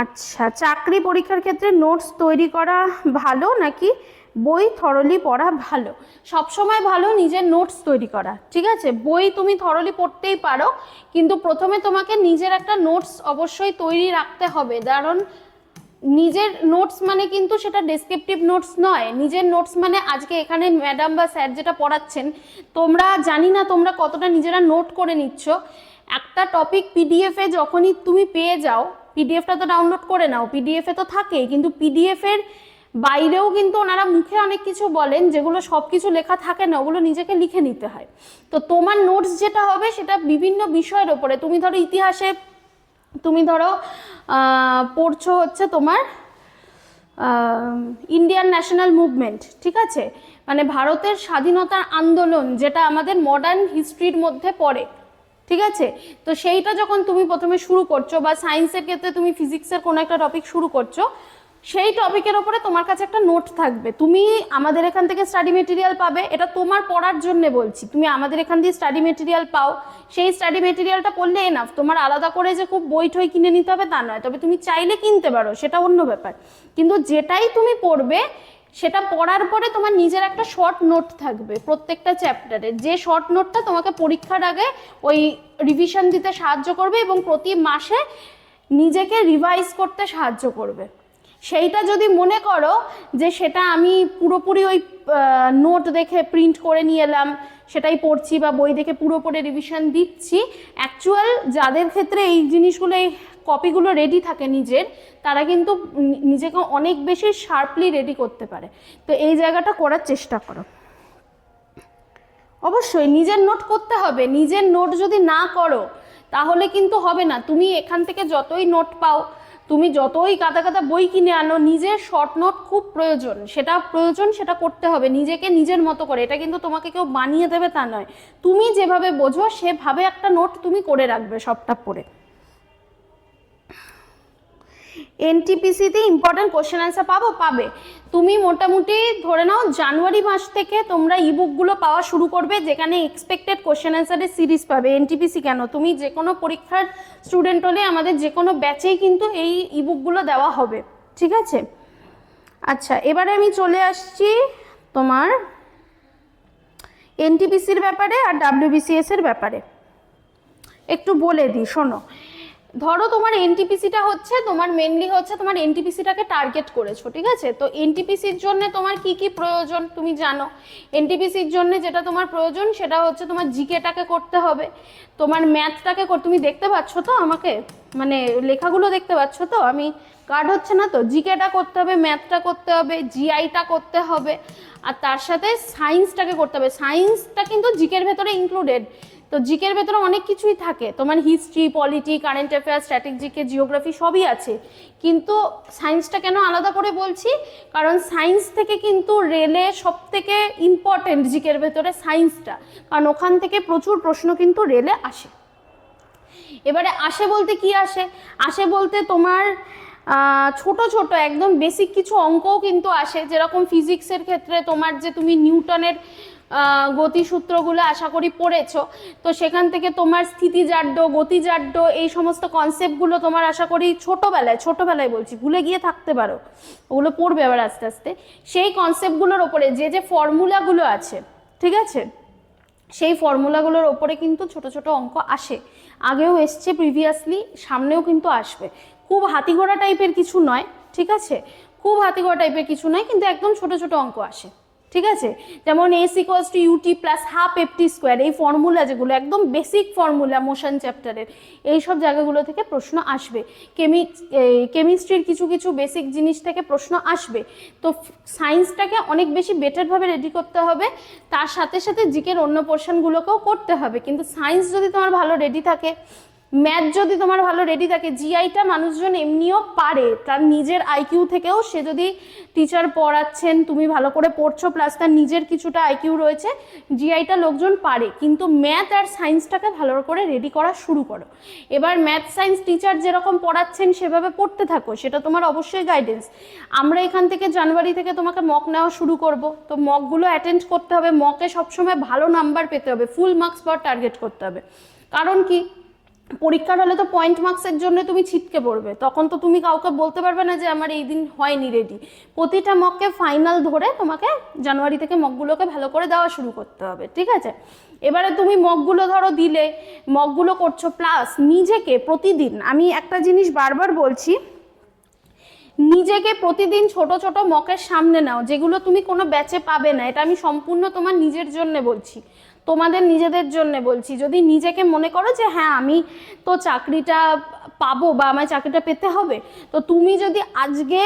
আচ্ছা চাকরি পরীক্ষার ক্ষেত্রে নোটস তৈরি করা ভালো নাকি বই থরলি পড়া ভালো? সবসময় ভালো নিজের নোটস তৈরি করা, ঠিক আছে? বই তুমি থরলি পড়তেই পারো, কিন্তু প্রথমে তোমাকে নিজের একটা নোটস অবশ্যই তৈরি রাখতে হবে। কারণ নিজের নোটস মানে কিন্তু সেটা ডেসক্রিপটিভ নোটস নয়। নিজের নোটস মানে আজকে এখানে ম্যাডাম বা স্যার যেটা পড়াচ্ছেন, তোমরা জানি না তোমরা কতটা নিজেরা নোট করে নিচ্ছ। একটা টপিক পিডিএফে যখনই তুমি পেয়ে যাও পিডিএফটা তো ডাউনলোড করে নাও। পিডিএফে তো থাকেই, কিন্তু পিডিএফের বাইরেও কিন্তু ওনারা মুখে অনেক কিছু বলেন, যেগুলো সব কিছু লেখা থাকে না, ওগুলো নিজেকে লিখে নিতে হয়। তো তোমার নোটস যেটা হবে, সেটা বিভিন্ন বিষয়ের ওপরে। তুমি ধরো ইতিহাসে, তুমি ধরো পড়ছো হচ্ছে তোমার ইন্ডিয়ান ন্যাশনাল মুভমেন্ট ঠিক আছে? মানে ভারতের স্বাধীনতার আন্দোলন, যেটা আমাদের মডার্ন হিস্ট্রির মধ্যে পড়ে। ঠিক আছে? তো সেইটা যখন তুমি প্রথমে শুরু করছ বা সায়েন্সের ক্ষেত্রে তুমি ফিজিক্সের কোনো একটা টপিক শুরু করছ, সেই টপিকের ওপরে তোমার কাছে একটা নোট থাকবে। তুমি আমাদের এখান থেকে স্টাডি মেটেরিয়াল পাবে, এটা তোমার পড়ার জন্য বলছি। তুমি আমাদের এখান দিয়ে স্টাডি মেটেরিয়াল পাও, সেই স্টাডি মেটেরিয়ালটা পড়লে এনাফ তোমার আলাদা করে যে খুব বই ঠই কিনে নিতে হবে তা নয়, তবে তুমি চাইলে কিনতে পারো, সেটা অন্য ব্যাপার। কিন্তু যেটাই তুমি পড়বে সেটা পড়ার পরে তোমার নিজের একটা শর্ট নোট থাকবে প্রত্যেকটা চ্যাপ্টারে যে শর্ট নোটটা তোমাকে পরীক্ষার আগে ওই রিভিশন দিতে সাহায্য করবে এবং প্রতি মাসে নিজেকে রিভাইজ করতে সাহায্য করবে। সেইটা যদি মনে করো যে সেটা আমি পুরোপুরি ওই নোট দেখে প্রিন্ট করে নিয়ে এলাম, সেটাই পড়ছি বা বই দেখে পুরো পড়ে রিভিশন দিচ্ছি অ্যাকচুয়াল যাদের ক্ষেত্রে এই জিনিসগুলো, এই কপিগুলো রেডি থাকে নিজের, তারা কিন্তু নিজেকে অনেক বেশি শার্পলি রেডি করতে পারে। তো এই জায়গাটা করার চেষ্টা করো। অবশ্যই নিজের নোট করতে হবে। নিজের নোট যদি না করো, তাহলে কিন্তু হবে না। তুমি এখান থেকে যতই নোট পাও তুমি যতই কাদা কাদা বই কিনে আনো, নিজের শর্ট নোট খুব প্রয়োজন। সেটা প্রয়োজন, সেটা করতে হবে। নিজেকে নিজের মতো করে। এটা কিন্তু তোমাকে কেউ বানিয়ে দেবে তা নয়। তুমি যেভাবে বোঝো, সেভাবে একটা নোট তুমি করে রাখবে সবটা পড়ে। এনটিপিসিতে ইম্পর্টেন্ট কোশ্চেন অ্যান্সার পাবো? পাবে। তুমি মোটামুটি ধরে নাও জানুয়ারি মাস থেকে তোমরা ইবুকগুলো পাওয়া শুরু করবে, যেখানে এক্সপেক্টেড কোশ্চেন অ্যান্সারের সিরিজ পাবে। এনটিপিসি কেন? তুমি যে কোনো পরীক্ষার স্টুডেন্ট হলে আমাদের যে কোনো ব্যাচেই কিন্তু এই ইবুকগুলো দেওয়া হবে। ঠিক আছে? আচ্ছা এবারে আমি চলে আসছি তোমার এনটিপিসির ব্যাপারে আর ডাব্লিউবিসিএস এর ব্যাপারে। একটু বলে দিই, শোনো। ধরো তোমার এনটিপিসিটা হচ্ছে, তোমার মেনলি হচ্ছে তোমার এনটিপিসিটাকে টার্গেট করেছ, ঠিক আছে? তো এনটিপিসির জন্য তোমার কি কি প্রয়োজন তুমি জানো? এনটিপিসির জন্য যেটা তোমার প্রয়োজন, সেটা হচ্ছে তোমার জিকেটাকে করতে হবে। তোমার ম্যাথটাকে তুমি দেখতে পাচ্ছ তো আমাকে? মানে লেখাগুলো দেখতে পাচ্ছ তো? আমি কার্ড হচ্ছে না তো? জিকেটা করতে হবে ম্যাথটা করতে হবে জিআইটা করতে হবে, আর তার সাথে সায়েন্সটাকে করতে হবে। সায়েন্সটা কিন্তু জিকের ভেতরে ইনক্লুডেড তো জিকের ভেতরে অনেক কিছুই থাকে। তোমার হিস্ট্রি পলিটি কারেন্ট অ্যাফেয়ার্স স্ট্র্যাটেজিকে জিওগ্রাফি সবই আছে। কিন্তু সায়েন্সটা কেন আলাদা করে বলছি? কারণ সায়েন্স থেকে কিন্তু রেলে সব থেকে ইম্পর্টেন্ট জিকের ভেতরে সায়েন্সটা কারণ ওখান থেকে প্রচুর প্রশ্ন কিন্তু রেলে আসে। এবারে আসে বলতে কি আসে? আসে বলতে তোমার ছোট ছোট, একদম বেসিক কিছু অঙ্কও কিন্তু আসে। যেরকম ফিজিক্সের ক্ষেত্রে তোমার যে তুমি নিউটনের গতিসূত্রগুলো আশা করি পড়েছো। তো সেখান থেকে তোমার স্থিতিজাড্য, গতিজাড্য, এই সমস্ত কনসেপ্টগুলো তোমার আশা করি ছোটোবেলায় ছোটোবেলায় বলছি, ভুলে গিয়ে থাকতে পারো। ওগুলো পড়বে আবার আস্তে আস্তে। সেই কনসেপ্টগুলোর ওপরে যে যে ফর্মুলাগুলো আছে, ঠিক আছে? সেই ফর্মুলাগুলোর ওপরে কিন্তু ছোট ছোট অঙ্ক আসে। আগেও এসছে প্রিভিয়াসলি সামনেও কিন্তু আসবে। খুব হাতিঘোড়া টাইপের কিছু নয়, ঠিক আছে? খুব হাতিঘোড়া টাইপের কিছু নয়, কিন্তু একদম ছোট ছোট অঙ্ক আসে। ঠিক আছে? যেমন S equals two UT plus half FT square এই ফর্মুলা যেগুলো, একদম বেসিক ফর্মুলা মোশন চ্যাপ্টারের এই সব জায়গাগুলো থেকে প্রশ্ন আসবে। কেমি কেমিস্ট্রির কিছু কিছু বেসিক জিনিস থেকে প্রশ্ন আসবে। তো সায়েন্সটাকে অনেক বেশি বেটারভাবে রেডি করতে হবে, তার সাথে সাথে জিকের অন্য পোর্শনগুলোকেও করতে হবে। কিন্তু সায়েন্স যদি তোমার ভালো রেডি থাকে ম্যাথ যদি তোমার ভালো রেডি থাকে জিআইটা মানুষজন এমনিও পারে। তার নিজের আইকিউ থেকেও সে যদি টিচার পড়াচ্ছেন, তুমি ভালো করে পড়ছো প্লাস তার নিজের কিছুটা আইকিউ রয়েছে জিআইটা লোকজন পারে। কিন্তু ম্যাথ আর সায়েন্সটাকে ভালো করে রেডি করা শুরু করো। এবার ম্যাথ সায়েন্স টিচার যেরকম পড়াচ্ছেন, সেভাবে পড়তে থাকো, সেটা তোমার অবশ্যই গাইডেন্স আমরা এখান থেকে জানুয়ারি থেকে তোমাকে মক নেওয়া শুরু করব। তো মকগুলো অ্যাটেন্ড করতে হবে। মকে সবসময় ভালো নাম্বার পেতে হবে। ফুল মার্কস পাওয়ার টার্গেট করতে হবে। কারণ কি? পরীক্ষার হলে তো পয়েন্ট মার্কসের জন্য তুমি ছিটকে পড়বে। তখন তো তুমি কাউকে বলতে পারবে না যে আমার এই দিন হয়নি রেডি প্রতিটা মককে ফাইনাল ধরে তোমাকে জানুয়ারি থেকে মকগুলোকে ভালো করে দেওয়া শুরু করতে হবে, ঠিক আছে? এবারে তুমি মকগুলো ধরো দিলে মকগুলো করছ প্লাস নিজেকে প্রতিদিন, আমি একটা জিনিস বারবার বলছি, নিজেকে প্রতিদিন ছোট ছোট মকের সামনে নাও, যেগুলো তুমি কোনো ব্যাচে পাবে না, এটা আমি সম্পূর্ণ তোমার নিজের জন্য বলছি। তোমাদের নিজেদের জন্য বলছি। যদি নিজেকে মনে করো যে হ্যাঁ আমি তো চাকরিটা পাবো বা আমার চাকরিটা পেতে হবে, তো তুমি যদি আজকে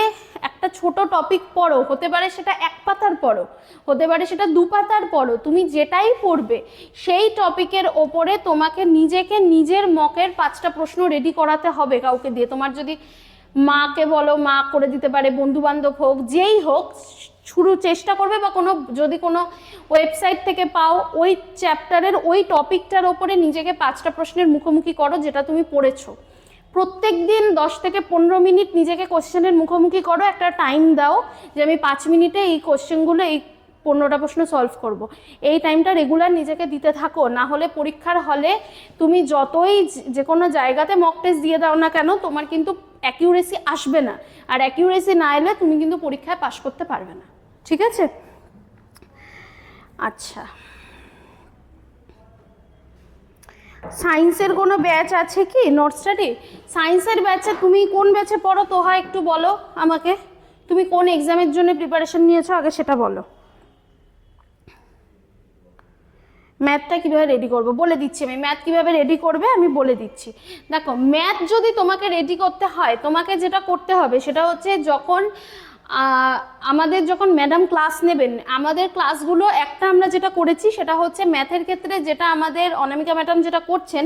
একটা ছোট টপিক পড়ো, হতে পারে সেটা এক পাতার পড়ো, হতে পারে সেটা দু পাতার পড়ো, তুমি যেটাই পড়বে, সেই টপিকের ওপরে তোমাকে নিজেকে নিজের মকের পাঁচটা প্রশ্ন রেডি করাতে হবে কাউকে দিয়ে। তোমার যদি মাকে বলো, মা করে দিতে পারে বন্ধু বান্ধব হোক, যেই হোক শুরু চেষ্টা করবে বা কোনো, যদি কোনো ওয়েবসাইট থেকে পাও, ওই চ্যাপ্টারের ওই টপিকটার ওপরে নিজেকে পাঁচটা প্রশ্নের মুখোমুখি করো যেটা তুমি পড়েছো। প্রত্যেক দিন দশ থেকে পনেরো মিনিট নিজেকে কোশ্চেনের মুখোমুখি করো, একটা টাইম দাও যে আমি পাঁচ মিনিটে এই কোশ্চেনগুলো এই পনেরোটা প্রশ্ন সলভ করব। এই টাইমটা রেগুলার নিজেকে দিতে থাকো, না হলে পরীক্ষার হলে তুমি যতই যে- কোনো জায়গাতে মক টেস্ট দিয়ে দাও না কেন, তোমার কিন্তু অ্যাকিউরেসি আসবে না। আর অ্যাকিউরেসি না এলে তুমি কিন্তু পরীক্ষায় পাশ করতে পারবে না। ঠিক আছে? আচ্ছা। সায়েন্সের কোনো ব্যাচ আছে কি? নোট স্টাডি সায়েন্সের ব্যাচে তুমি কোন ব্যাচে পড়ো? তো হয় একটু বলো আমাকে। তুমি কোন এক্সামের জন্য প্রিপারেশন নিয়েছো? আগে সেটা বলো। ম্যাথটা কীভাবে রেডি করব? বলে দিচ্ছি আমি। ম্যাথ কীভাবে রেডি করবে? আমি বলে দিচ্ছি। দেখো ম্যাথ যদি তোমাকে রেডি করতে হয়, তোমাকে যেটা করতে হবে সেটা হচ্ছে যখন আমাদের যখন ম্যাডাম ক্লাস নেবেন, আমাদের ক্লাসগুলো একটা আমরা যেটা করেছি সেটা হচ্ছে ম্যাথের ক্ষেত্রে যেটা আমাদের অনামিকা ম্যাডাম যেটা করছেন,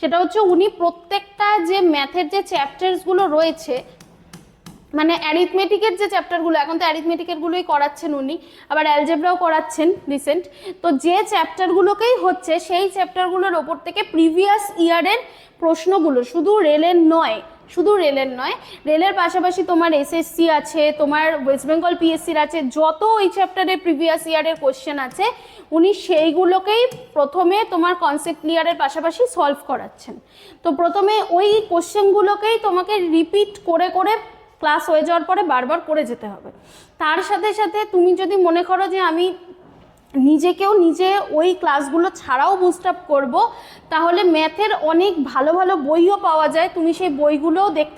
সেটা হচ্ছে উনি প্রত্যেকটা যে ম্যাথের যে চ্যাপ্টার্সগুলো রয়েছে মানে অ্যারিথমেটিকের যে চ্যাপ্টারগুলো এখন তো অ্যারিথমেটিকেরগুলোই করাচ্ছেন উনি, আবার অ্যালজেব্রাও করাচ্ছেন রিসেন্ট তো যে চ্যাপ্টারগুলোকেই হচ্ছে সেই চ্যাপ্টারগুলোর ওপর থেকে প্রিভিয়াস ইয়ারের প্রশ্নগুলো, শুধু রেলের নয় শুধু রেলের নয়, রেলের পাশাপাশি তোমার এসএসসি আছে, তোমার ওয়েস্ট বেঙ্গল পিএসসির আছে, যত ওই চ্যাপ্টারের প্রিভিয়াস ইয়ারের কোশ্চেন আছে, উনি সেইগুলোকেই প্রথমে তোমার কনসেপ্ট ক্লিয়ারের পাশাপাশি সলভ করাচ্ছেন। তো প্রথমে ওই কোশ্চেনগুলোকেই তোমাকে রিপিট করে করে ক্লাস হয়ে যাওয়ার পরে বারবার করে যেতে হবে। তার সাথে সাথে তুমি যদি মনে করো যে আমি নিজেকেও নিজে ওই ক্লাসগুলো ছাড়াও বুস্ট আপ করব, তাহলে ম্যাথের অনেক ভালো ভালো বইও পাওয়া যায়, তুমি সেই বইগুলোও দেখতে